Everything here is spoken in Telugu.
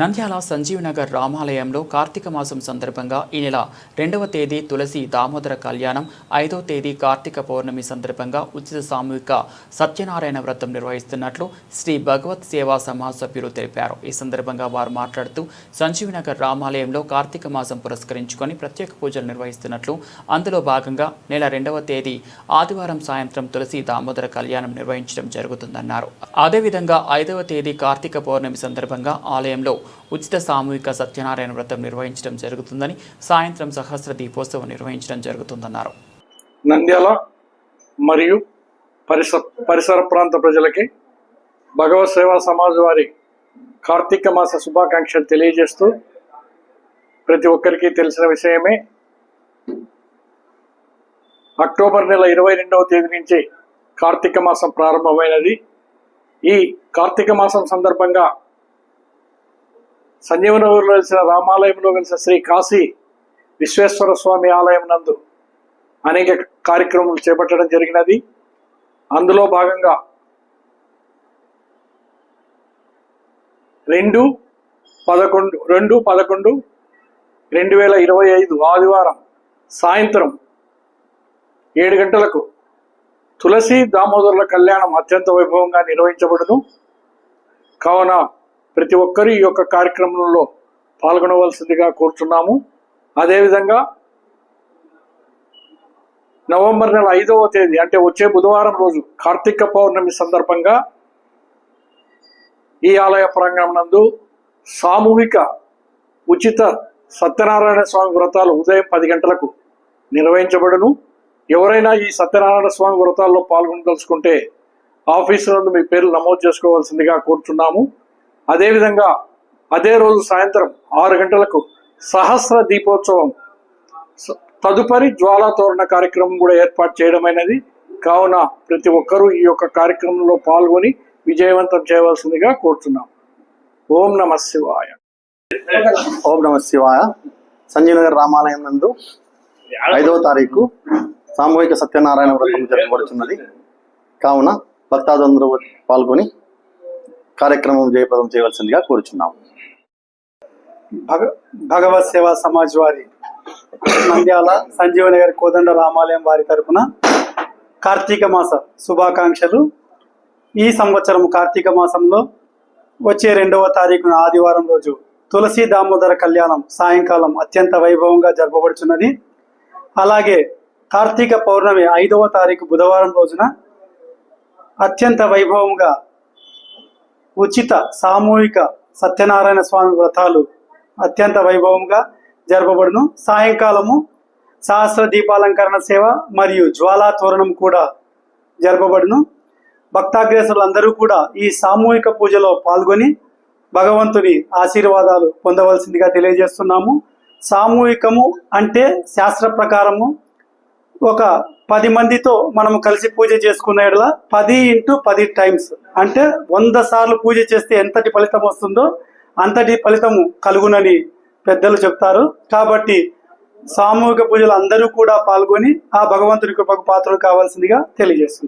నంద్యాల సంజీవనగర్ రామాలయంలో కార్తీక మాసం సందర్భంగా ఈ నెల రెండవ తేదీ తులసి దామోదర కళ్యాణం ఐదవ తేదీ కార్తీక పౌర్ణమి సందర్భంగా ఉచిత సామూహిక సత్యనారాయణ వ్రతం నిర్వహిస్తున్నట్లు శ్రీ భగవత్ సేవా సమాజ్ సభ్యులు తెలిపారు. ఈ సందర్భంగా వారు మాట్లాడుతూ సంజీవనగర్ రామాలయంలో కార్తీక మాసం పురస్కరించుకొని ప్రత్యేక పూజలు నిర్వహిస్తున్నట్లు అందులో భాగంగా నెల రెండవ తేదీ ఆదివారం సాయంత్రం తులసి దామోదర కళ్యాణం నిర్వహించడం జరుగుతుందన్నారు. అదేవిధంగా ఐదవ తేదీ కార్తీక పౌర్ణమి సందర్భంగా ఆలయంలో ఉచిత సామూహిక సత్యనారాయణ వ్రతం నిర్వహించడం జరుగుతుందని సాయంత్రం సహస్ర దీపోత్సవం నిర్వహించడం జరుగుతుందన్నారు. నంద్యాల మరియు పరిసర పరిసర ప్రాంత ప్రజలకి భగవత్ సేవా సమాజ్ వారి కార్తీక మాస శుభాకాంక్షలు తెలియజేస్తూ ప్రతి ఒక్కరికి తెలిసిన విషయమే. అక్టోబర్ నెల ఇరవై రెండవ తేదీ నుంచి కార్తీక మాసం ప్రారంభమైనది. ఈ కార్తీక మాసం సందర్భంగా సంజీవనగర్లో వెలిసిన రామాలయంలో వెలిసిన శ్రీ కాశీ విశ్వేశ్వర స్వామి ఆలయం నందు అనేక కార్యక్రమాలు చేపట్టడం జరిగినది. అందులో భాగంగా రెండు పదకొండు రెండు పదకొండు రెండు వేల ఇరవై ఐదు ఆదివారం సాయంత్రం ఏడు గంటలకు తులసి దామోదరుల కళ్యాణం అత్యంత వైభవంగా నిర్వహించబడును. కావున ప్రతి ఒక్కరూ ఈ యొక్క కార్యక్రమంలో పాల్గొనవలసిందిగా కోరుతున్నాము అదేవిధంగా నవంబర్ నెల ఐదవ తేదీ అంటే వచ్చే బుధవారం రోజు కార్తీక పౌర్ణమి సందర్భంగా ఈ ఆలయ ప్రాంగణం నందు సామూహిక ఉచిత సత్యనారాయణ స్వామి వ్రతాలు ఉదయం పది గంటలకు నిర్వహించబడును. ఎవరైనా ఈ సత్యనారాయణ స్వామి వ్రతాల్లో పాల్గొనదలుచుకుంటే ఆఫీసు నందు మీ పేర్లు నమోదు చేసుకోవాల్సిందిగా కోరుతున్నాము అదేవిధంగా అదే రోజు సాయంత్రం ఆరు గంటలకు సహస్ర దీపోత్సవం. తదుపరి జ్వాలా తోరణ కార్యక్రమం కూడా ఏర్పాటు చేయడమైనది. కావున ప్రతి ఒక్కరూ ఈ యొక్క కార్యక్రమంలో పాల్గొని విజయవంతం చేయవలసిందిగా కోరుతున్నాం. ఓం నమ శివాయ. ఓం నమ శివాయ. సంజీవనగర్ రామాలయం నందు ఐదవ తారీఖు సామూహిక సత్యనారాయణ వ్రతం జరగబడుతున్నది. కావున భక్తాదులందరూ పాల్గొని కార్యక్రమం జయప్రదం చేయవలసిందిగా కోరుచున్నాము. భగ భగవత్ సేవా సమాజ్ వారి నంద్యాల సంజీవనగర్ కోదండ రామాలయం వారి తరపున కార్తీక మాస శుభాకాంక్షలు. ఈ సంవత్సరం కార్తీక మాసంలో వచ్చే రెండవ తారీఖున ఆదివారం రోజు తులసి దామోదర కళ్యాణం సాయంకాలం అత్యంత వైభవంగా జరపబడుచున్నది. అలాగే కార్తీక పౌర్ణమి ఐదవ తారీఖు బుధవారం రోజున అత్యంత వైభవంగా ఉచిత సామూహిక సత్యనారాయణ స్వామి వ్రతాలు అత్యంత వైభవంగా జరపబడును. సాయంకాలము సహస్ర దీపాలంకరణ సేవ మరియు జ్వాలా తోరణం కూడా జరపబడును. భక్తాగ్రేసులందరూ కూడా ఈ సామూహిక పూజలో పాల్గొని భగవంతుని ఆశీర్వాదాలు పొందవలసిందిగా తెలియజేస్తున్నాము. సామూహికము అంటే శాస్త్ర ప్రకారము ఒక పది మందితో మనం కలిసి పూజ చేసుకున్న ఎడల పది ఇంటూ పది టైమ్స్. అంటే వంద సార్లు పూజ చేస్తే ఎంతటి ఫలితం వస్తుందో అంతటి ఫలితము కలుగునని పెద్దలు చెప్తారు. కాబట్టి సామూహిక పూజలు అందరూ కూడా పాల్గొని ఆ భగవంతుని కృపకు పాత్రలు కావాల్సిందిగా తెలియజేస్తున్నారు